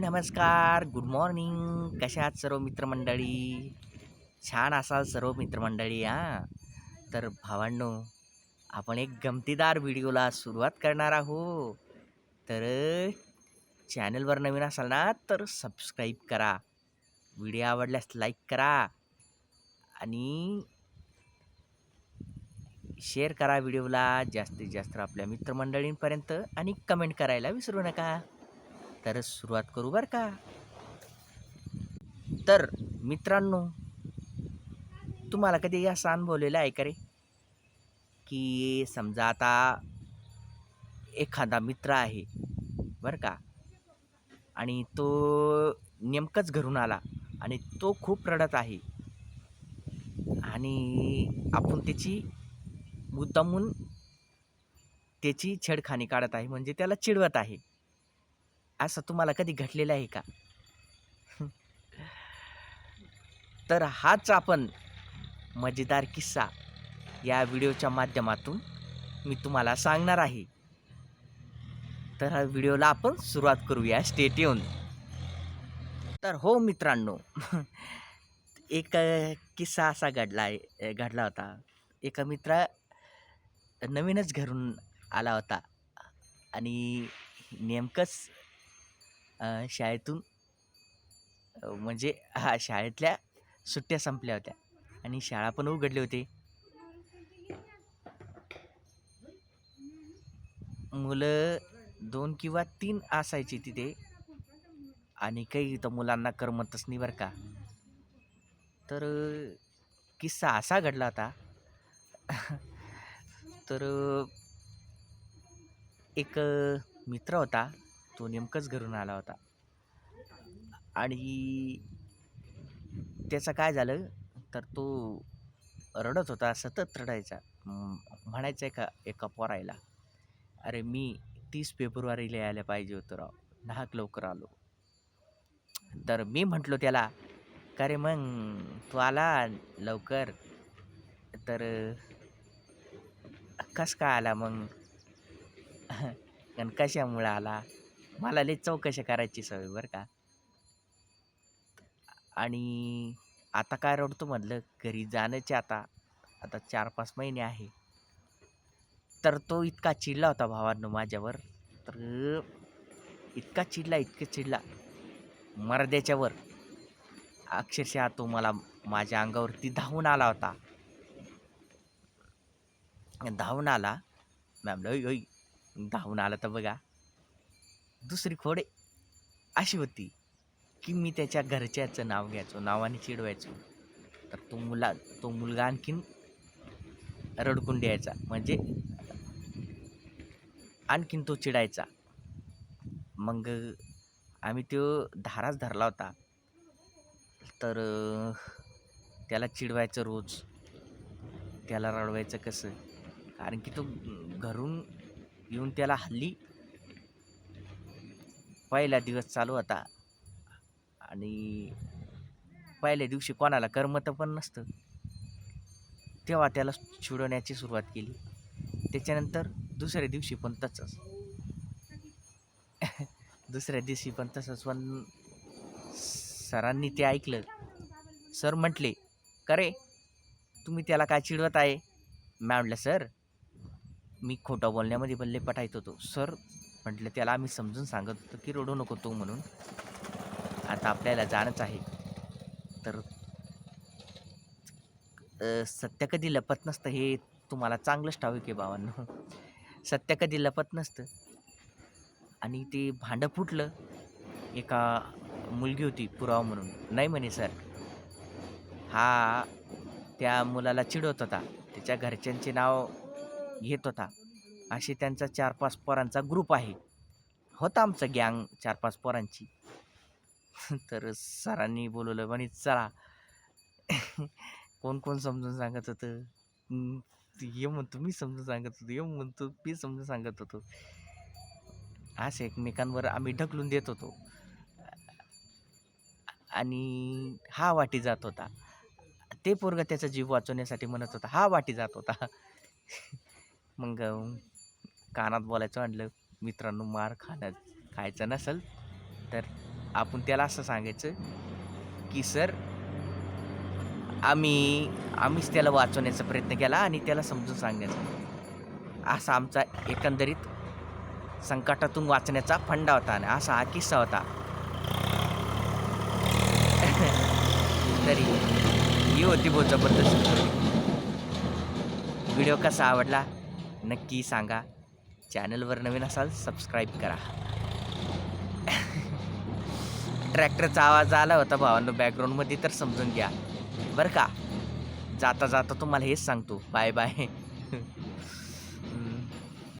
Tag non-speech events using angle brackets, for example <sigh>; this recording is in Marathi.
नमस्कार गुड मॉर्निंग कशा आहात सर्व मित्रमंडळी? छान असाल सर्व मित्रमंडळी हां? तर भावांनो आपण एक गमतीदार व्हिडिओला सुरुवात करणार आहोत. तर चॅनलवर नवीन असाल ना तर सबस्क्राईब करा. व्हिडिओ आवडल्यास लाईक करा. आणि शेअर करा व्हिडिओला जास्तीत जास्त आपल्या मित्रमंडळींपर्यंत आणि कमेंट करायला विसरू नका. तर सुरुवात करू बरं का? तर मित्रांनो तुम्हाला कधी असा अनुभवलेलं आहे का रे? की समजा आता एखादा मित्र आहे बरं का? आणि तो नेमकंच घरून आला आणि तो खूप रडत आहे. आणि आपण त्याची मुद्दामून त्याची छेडखानी काढत आहे म्हणजे त्याला चिडवत आहे. असं तुम्हाला कधी घडलेलं आहे का? तर हाच आपण मजेदार किस्सा या व्हिडिओच्या माध्यमातून मी तुम्हाला सांगणार आहे. तर हा व्हिडिओला आपण सुरुवात करूया. स्टेट येऊन तर हो मित्रांनो एक किस्सा असा घडला आहे घडला होता. एका मित्रा नवीनच घरून आला होता आणि नेमकंच अ, शाळेतून अ, म्हणजे हा शाळेतल्या सुट्ट्या संपल्या होत्या आणि शाळा पण उघडली होती. मुलं दोन किंवा तीन असायची तिथे आणि काही तर मुलांना करमतच नाही बरं का. तर अ, किस्सा असा घडला होता. तर अ, एक अ, मित्र होता. तो नेमकंच घरून आला होता. आणि त्याचं काय झालं? तर तो रडत होता सतत रडायचा. म्हणायचं एका एका पोरायला अरे मी तीस फेब्रुवारीला यायला पाहिजे होतं राव. नाहक लवकर आलो. तर मी म्हटलो त्याला का रे मग? तू आला लवकर? तर कस काय आला मग? <laughs> आणि कशामुळं आला. मला लई चौकशी करायची सवय बरं का. आणि आता काय रडतो म्हटलं घरी जाण्याचे आता आता चार पाच महिने आहे. तर तो इतका चिडला होता भावांनो माझ्यावर. तर इतका चिडला इतका चिडला. मर्द्याच्यावर अक्षरशः तो मला माझ्या अंगावरती धावून आला होता. धावून आला. मॅम ओय धावून आला तर बघा. दुसरी खोड अशी होती की मी त्याच्या घरच्याचं नाव घ्यायचो नावाने चिडवायचो. तर तो मुला तो मुलगा आणखीन रडकून द्यायचा म्हणजे आणखीन तो चिडायचा. मग आम्ही तो धाराच धरला होता. तर त्याला चिडवायचं रोज. त्याला रडवायचं कसं? कारण की तो घरून येऊन त्याला हल्ली पहिला दिवस चालू होता. आणि पहिल्या दिवशी कोणाला करमत पण नसतं. तेव्हा त्याला चिडवण्याची सुरुवात केली. त्याच्यानंतर दुसऱ्या दिवशी पण तसंच. <laughs> दुसऱ्या दिवशी पण तसंच. पण सरांनी ते ऐकलं. सर म्हटले करे तुम्ही त्याला काय चिडवत आहे? मी म्हटलं सर मी खोटं बोलण्यामध्ये पण पटायत होतो. सर म्हटलं त्याला आम्ही समजून सांगत होतो की रडू नको तो म्हणून. आता आपल्याला जाणंच आहे. तर सत्य कधी लपत नसतं हे तुम्हाला चांगलंच ठाऊक आहे बाबांनो. सत्य कधी लपत नसतं. आणि ते भांडं फुटलं. एका मुलगी होती पुरावा म्हणून. नाही म्हणे सर. हा त्या मुलाला चिडवत होता. त्याच्या घरच्यांचे नाव घेत होता. असे त्यांचा चार पाच पोरांचा ग्रुप आहे. होता आमचं गँग चार पाच पोरांची. <laughs> तर सरांनी बोलवलं म्हणे चला. <laughs> कोण कोण समजून सांगत होतं? ये म्हणतो मी समजून सांगत होतो ये म्हणतो मी समजून सांगत होतो. असं एकमेकांवर आम्ही ढकलून देत होतो. आणि हा वाटी जात होता. ते पोरग त्याचा जीव वाचवण्यासाठी म्हणत होता हा वाटी जात होता. <laughs> मग कानात बोलायचं म्हटलं मित्रांनो मार खाण्यात खायचं नसेल तर आपण त्याला असं सांगायचं की सर आम्ही आम्हीच त्याला वाचवण्याचा प्रयत्न केला आणि त्याला समजून सांगण्याचा असा आमचा एकंदरीत संकटातून वाचण्याचा फंडा होता आणि असा हा किस्सा होता. तरी ही होती बहुत जबरदस्त व्हिडिओ कसा आवडला नक्की सांगा. चॅनलवर नवीन असाल सबस्क्राईब करा. ट्रॅक्टरचा आवाज आला होता भावांनो बॅकग्राऊंडमध्ये तर समजून घ्या. बरं का? जाता जाता तुम्हाला हेच सांगतो. Bye bye